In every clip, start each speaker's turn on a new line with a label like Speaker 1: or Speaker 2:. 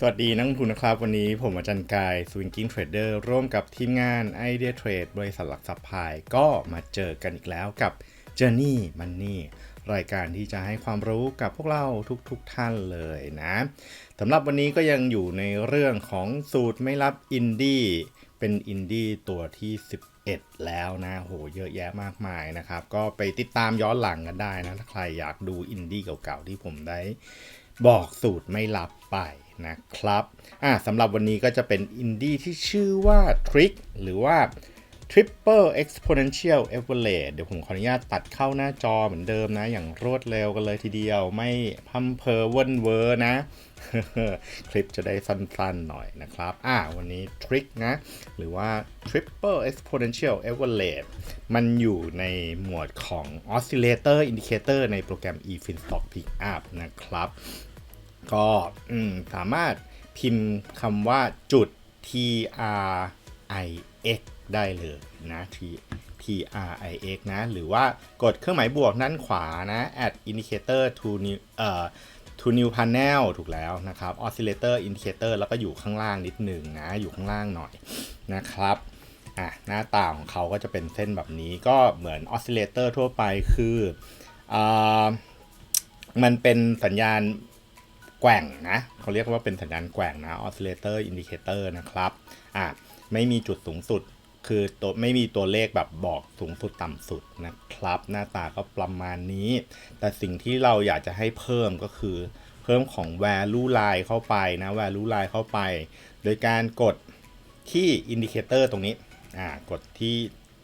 Speaker 1: สวัสดีนักลงทุนนะครับ วันนี้ผมอาจารย์กาย Swinging Trader ร่วมกับทีมงาน Idea Trade บริษัทหลักทรัพย์พายก็มาเจอกันอีกแล้วกับ Journey Money รายการที่จะให้ความรู้กับพวกเราทุกๆทท่านเลยนะสำหรับวันนี้ก็ยังอยู่ในเรื่องของสูตรไม่รับอินดี้เป็นอินดี้ตัวที่ 11 แล้วนะโหเยอะแยะมากมายนะครับ ก็ไปติดตามย้อนหลังกันได้นะ ถ้าใครอยากดูอินดี้เก่าๆที่ผมได้บอกสูตรไม่ลับไป นะครับอะสำหรับวันนี้ก็จะเป็นอินดี้ที่ชื่อว่า Trick หรือว่า Triple Exponential Average เดี๋ยวผมขออนุญาตตัดเข้าหน้าจอเหมือนเดิมนะ อย่างรวดเร็วกันเลยทีเดียวไม่พัมเพอเวินเวอร์นะ คลิปจะได้สั้นๆหน่อยนะครับ อ่าวันนี้ทริคนะ หรือว่า Triple Exponential Average มันอยู่ในหมวดของ Oscillator Indicator ในโปรแกรม eFinstock Pickup นะครับ ก็สามารถพิมพ์คำว่าจุด T R I X ได้เลยนะ T T R I X นะ หรือว่ากดเครื่องหมายบวกด้านขวานะ add indicator to new เอ่อ to new panel ถูกแล้วนะครับ oscillator indicator แล้วก็อยู่ข้างล่างนิดหนึ่งนะ อยู่ข้างล่างหน่อยนะครับอะหน้าตาของเขาก็จะเป็นเส้นแบบนี้ก็เหมือน oscillator ทั่วไปคืออ่ามันเป็นสัญญาณ แกว่งนะเขาเรียกว่าเป็นสัญญาณแกว่งนะ oscillator indicator นะครับอะไม่มีจุดสูงสุดคือตัวไม่มีตัวเลขแบบบอกสูงสุดต่ำสุดนะครับ หน้าตาก็ประมาณนี้ แต่สิ่งที่เราอยากจะให้เพิ่มก็คือ เพิ่มของ value line เข้าไปนะ value line เข้าไป โดยการกดที่ indicator ตรงนี้อ่ากดที่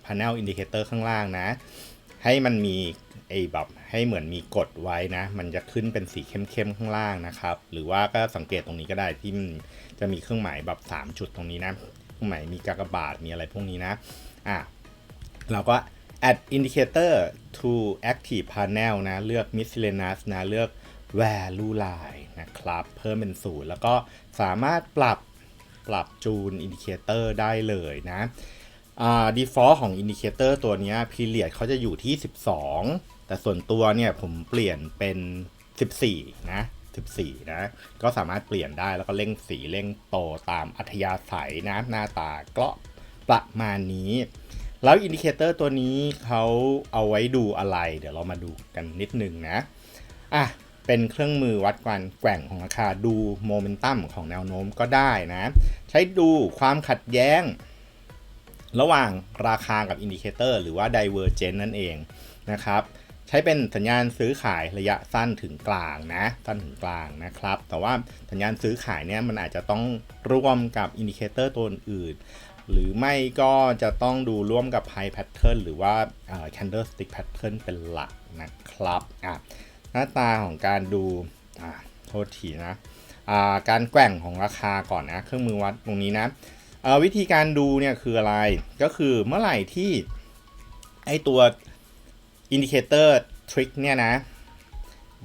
Speaker 1: panel indicator ข้างล่างนะ ให้มันมีไอ้แบบให้เหมือนมีกดไว้นะ มันจะขึ้นเป็นสีเข้มๆข้างล่างนะครับ หรือว่าก็สังเกตตรงนี้ก็ได้ที่มันจะมีเครื่องหมายแบบ 3 จุดตรงนี้นะเครื่องหมายมีกากบาทมีอะไรพวกนี้นะอะเราก็ add indicator to active panel นะ เลือก miscellaneous นะ เลือก value line นะครับ เพิ่มเป็นศูนย์แล้วก็สามารถปรับปรับจูน indicator ได้เลยนะ อ่า default ของ indicator ตัวนี้ period เขาจะอยู่ที่ 12 แต่ส่วนตัวเนี่ยผมเปลี่ยนเป็น 14 นะ 14 นะ ก็สามารถเปลี่ยนได้แล้วก็เร่งสีเร่งโตตามอัธยาศัยนะหน้าตาก็ประมาณนี้ แล้วอินดิเคเตอร์ตัวนี้เขาเอาไว้ดูอะไร เดี๋ยวเรามาดูกันนิดนึงนะ อะ เป็นเครื่องมือวัดการแกว่งของราคาดูโมเมนตัมของแนวโน้มก็ได้นะ ใช้ดูความขัดแย้ง ระหว่างราคากับอินดิเคเตอร์หรือว่า Divergence นั่นเองนะครับ ใช้เป็นสัญญาณซื้อขายระยะสั้นถึงกลางนะ สั้นถึงกลางนะครับ แต่ว่าสัญญาณซื้อขายเนี่ยมันอาจจะต้องร่วมกับอินดิเคเตอร์ตัวอื่น หรือไม่ก็จะต้องดูร่วมกับ High Pattern หรือว่าเอ่อ Candlestick Pattern เป็นหลักนะครับอะหน้าตาของการดูอ่าโทษทีนะอ่าการแกว่งของราคาก่อนนะ เครื่องมือวัดตรงนี้นะ วิธีการดูเนี่ยคืออะไร ก็คือเมื่อไหร่ที่ไอตัวอินดิเคเตอร์ทริกเนี่ยนะ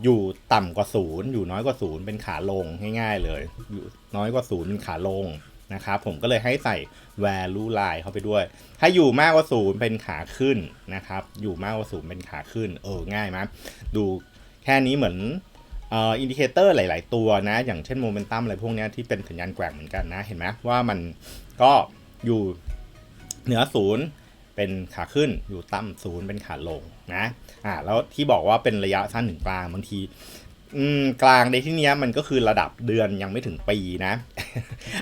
Speaker 1: อยู่ต่ำกว่าศูนย์อยู่น้อยกว่าศูนย์เป็นขาลงง่ายๆเลย อยู่น้อยกว่าศูนย์เป็นขาลงนะครับผมก็เลยให้ใส่ value line เข้าไปด้วย ถ้าอยู่มากกว่าศูนย์เป็นขาขึ้นนะครับ อยู่มากกว่าศูนย์เป็นขาขึ้น เออง่ายไหมดูแค่นี้เหมือนอินดิเคเตอร์หลาย ๆ ตัวนะ อย่างเช่นโมเมนตัมอะไรพวกนี้ที่เป็นสัญญาณแกว่งเหมือนกันนะ เห็นไหมว่ามัน ก็อยู่เหนือศูนย์เป็นขาขึ้นอยู่ต่ำศูนย์เป็นขาลงนะอ่าแล้วที่บอกว่าเป็นระยะสั้นถึงกลางบางทีกลางในที่นี้มันก็คือระดับเดือนยังไม่ถึงปีนะ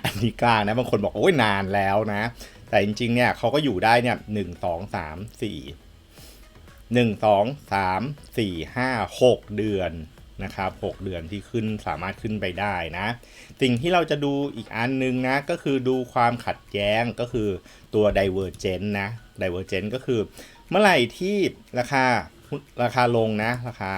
Speaker 1: อันนี้กลางนะบางคนบอกโอ้ยนานแล้วนะ แต่จริงๆเนี่ยเขาก็อยู่ได้เนี่ยหนึ่งสองสามสี่หนึ่งสองสามสี่ห้าหกเดือน นะครับหกเดือนที่ขึ้นสามารถขึ้นไปได้นะ สิ่งที่เราจะดูอีกอันนึงนะ ก็คือดูความขัดแย้งก็คือตัว divergence นะ divergence ก็คือเมื่อไหร่ที่ราคาราคาลงนะราคา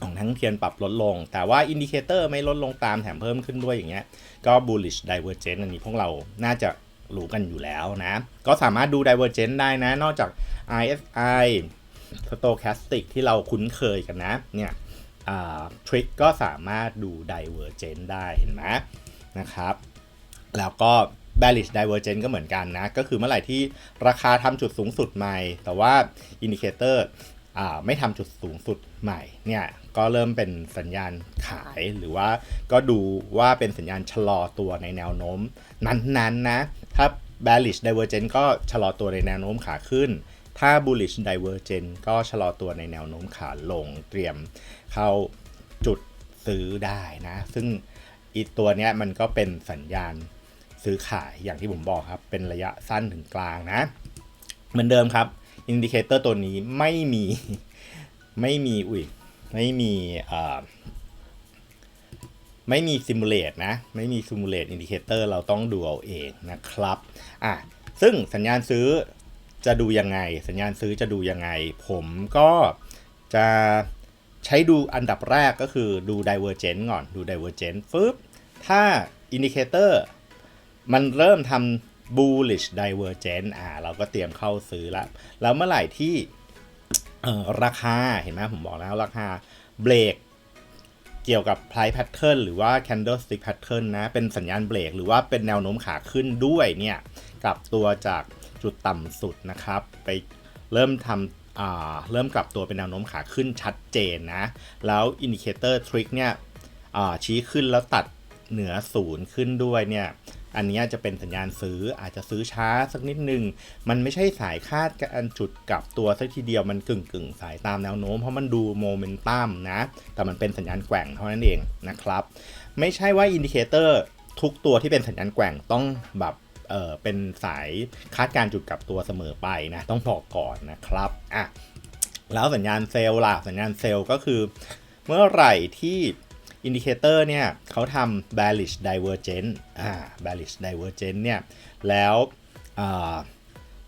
Speaker 1: ของทั้งเทียนปรับลดลง แต่ว่าอินดิเคเตอร์ไม่ลดลงตามแถมเพิ่มขึ้นด้วยอย่างเงี้ย ก็ bullish divergence อันนี้พวกเราน่าจะรู้กันอยู่แล้วนะ ก็สามารถดู divergence ได้นะ นอกจาก RSI stochastic ที่เราคุ้นเคยกันนะ เนี่ย ทริกก็สามารถดู divergence ได้เห็นไหมนะครับ แล้วก็ bearish divergence ก็เหมือนกันนะ ก็คือเมื่อไหร่ที่ราคาทำจุดสูงสุดใหม่ แต่ว่าอินดิเคเตอร์ไม่ทำจุดสูงสุดใหม่เนี่ยก็เริ่มเป็นสัญญาณขายหรือว่าก็ดูว่าเป็นสัญญาณชะลอตัวในแนวโน้ม นั้นๆนะถ้า bearish divergence ก็ชะลอตัวในแนวโน้มขาขึ้น ถ้า bullish divergence ก็ชะลอตัวในแนวโน้มขาลงเตรียมเข้าจุดซื้อได้นะ ซึ่งอีตัวเนี้ยมันก็เป็นสัญญาณซื้อขายอย่างที่ผมบอกครับ เป็นระยะสั้นถึงกลางนะ เหมือนเดิมครับอินดิเคเตอร์ตัวนี้ไม่มีไม่มีอุ้ยไม่มีอ่อไม่มีซิมูเลตนะ ไม่มีซิมูเลตอินดิเคเตอร์เราต้องดูเอาเองนะครับ อะ ซึ่งสัญญาณซื้อ จะดูยังไง สัญญาณซื้อจะดูยังไง ผมก็จะใช้ดูอันดับแรกก็คือดู divergence ก่อนดู divergence ฟึบถ้าอินดิเคเตอร์มันเริ่มทำ bullish divergence อ่าเราก็เตรียมเข้าซื้อล้วแล้วเมื่อไหร่ที่ราคาเห็นไหมผมบอกแล้วราคาเบรกเกี่ยวกับ price pattern หรือว่า candlestick pattern นะ เป็นสัญญาณเบรกหรือว่าเป็นแนวโน้มขาขึ้นด้วยเนี่ย กับตัวจาก จุดต่ำสุดนะครับ ไปเริ่มทำเริ่มกลับตัวเป็นแนวโน้มขาขึ้นชัดเจนนะ แล้วอินดิเคเตอร์ทริกเนี่ยชี้ขึ้นแล้วตัดเหนือศูนย์ขึ้นด้วยเนี่ยอันนี้จะเป็นสัญญาณซื้ออาจจะซื้อช้าสักนิดนึง มันไม่ใช่สายคาดการจุดกลับตัวสักทีเดียวมันกึ่งกึ่งสายตามแนวโน้มเพราะมันดูโมเมนตัมนะ แต่มันเป็นสัญญาณแกว่งเท่านั้นเองนะครับ ไม่ใช่ว่าอินดิเคเตอร์ทุกตัวที่เป็นสัญญาณแกว่งต้องแบบ เออเป็นสายคาดการจุดกลับตัวเสมอไปนะต้องบอกก่อนนะครับอะแล้วสัญญาณเซลล์ล่ะสัญญาณเซลล์ก็คือ เมื่อไหร่ที่อินดิเคเตอร์เนี่ยเขาทำ bearish divergence อ่า bearish divergence เนี่ยแล้ว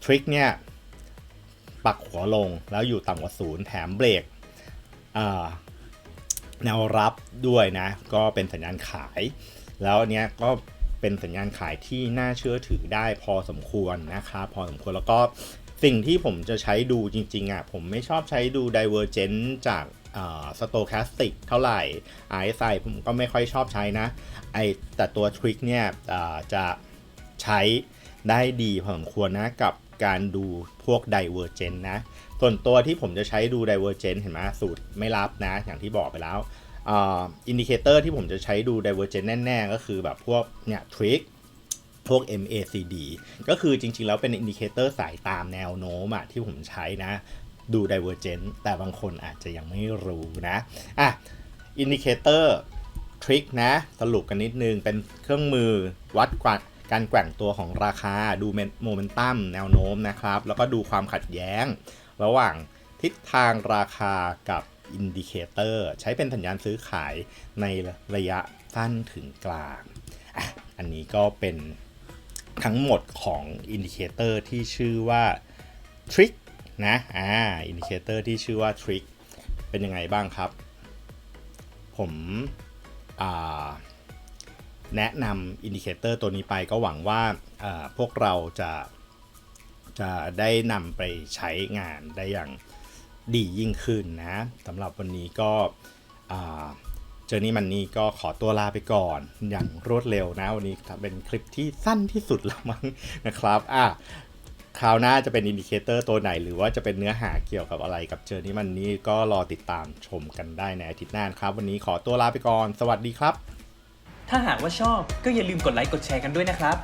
Speaker 1: ทริกเนี่ยปักหัวลงแล้วอยู่ต่ำกว่าศูนย์แถมเบรกแนวรับด้วยนะ ก็เป็นสัญญาณขาย แล้วอันเนี้ยก็ เป็นสัญญาณขายที่น่าเชื่อถือได้พอสมควรนะครับพอสมควรแล้วก็สิ่งที่ผมจะใช้ดูจริงๆอะผมไม่ชอบใช้ดู d i v e r g e n c จากสโตแคสติกเท่าไหร่ RSI ผมก็ไม่ค่อยชอบใช้นะไอแต่ตัวทริกเนี่ยอ่าจะใช้ได้ดีพอสมควรนะกับการดูพวก d i v e r g e n c นะ ส่วนตัวที่ผมจะใช้ดู d i v e r g e n c เห็นไหมสูตรไม่รับนะ อย่างที่บอกไปแล้ว อินดิเคเตอร์ที่ผมจะใช้ดู divergence แน่ ๆ ก็คือแบบพวกเนี่ยทริกพวก MACD ก็คือจริง ๆ แล้วเป็นอินดิเคเตอร์สายตามแนวโน้มอะที่ผมใช้นะ ดู divergence แต่บางคนอาจจะยังไม่รู้นะอะอินดิเคเตอร์ทริกนะสรุปกันนิดนึง เป็นเครื่องมือวัดกวัดการแกว่งตัวของราคาดูโมเมนตัมแนวโน้มนะครับ แล้วก็ดูความขัดแย้ง ระหว่างทิศทางราคากับ อินดิเคเตอร์ใช้เป็นสัญญาณซื้อขายในระยะสั้นถึงกลางอะอันนี้ก็เป็นทั้งหมดของอินดิเคเตอร์ที่ชื่อว่า Trick นะอ่าอินดิเคเตอร์ที่ชื่อว่า Trick เป็นยังไงบ้างครับ ผมแนะนำอินดิเคเตอร์ตัวนี้ไปก็หวังว่าพวกเราจะจะได้นำไปใช้งานได้อย่าง ดียิ่งขึ้นนะสำหรับวันนี้ก็เจอนี่มันนี่ก็ขอตัวลาไปก่อนอย่างรวดเร็วนะ วันนี้เป็นคลิปที่สั้นที่สุดแล้วมั้งนะครับอะคราวหน้าจะเป็นอินดิเคเตอร์ตัวไหน หรือว่าจะเป็นเนื้อหาเกี่ยวกับอะไรกับเจอนี่มันนี่ก็รอติดตามชมกันได้ในอาทิตย์หน้าครับ วันนี้ขอตัวลาไปก่อน สวัสดีครับ
Speaker 2: ถ้าหากว่าชอบก็อย่าลืมกดไลค์กดแชร์กันด้วยนะครับ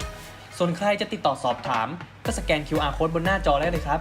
Speaker 2: ส่วนใครจะติดต่อสอบถาม ก็สแกน QR Code บนหน้าจอได้เลยครับ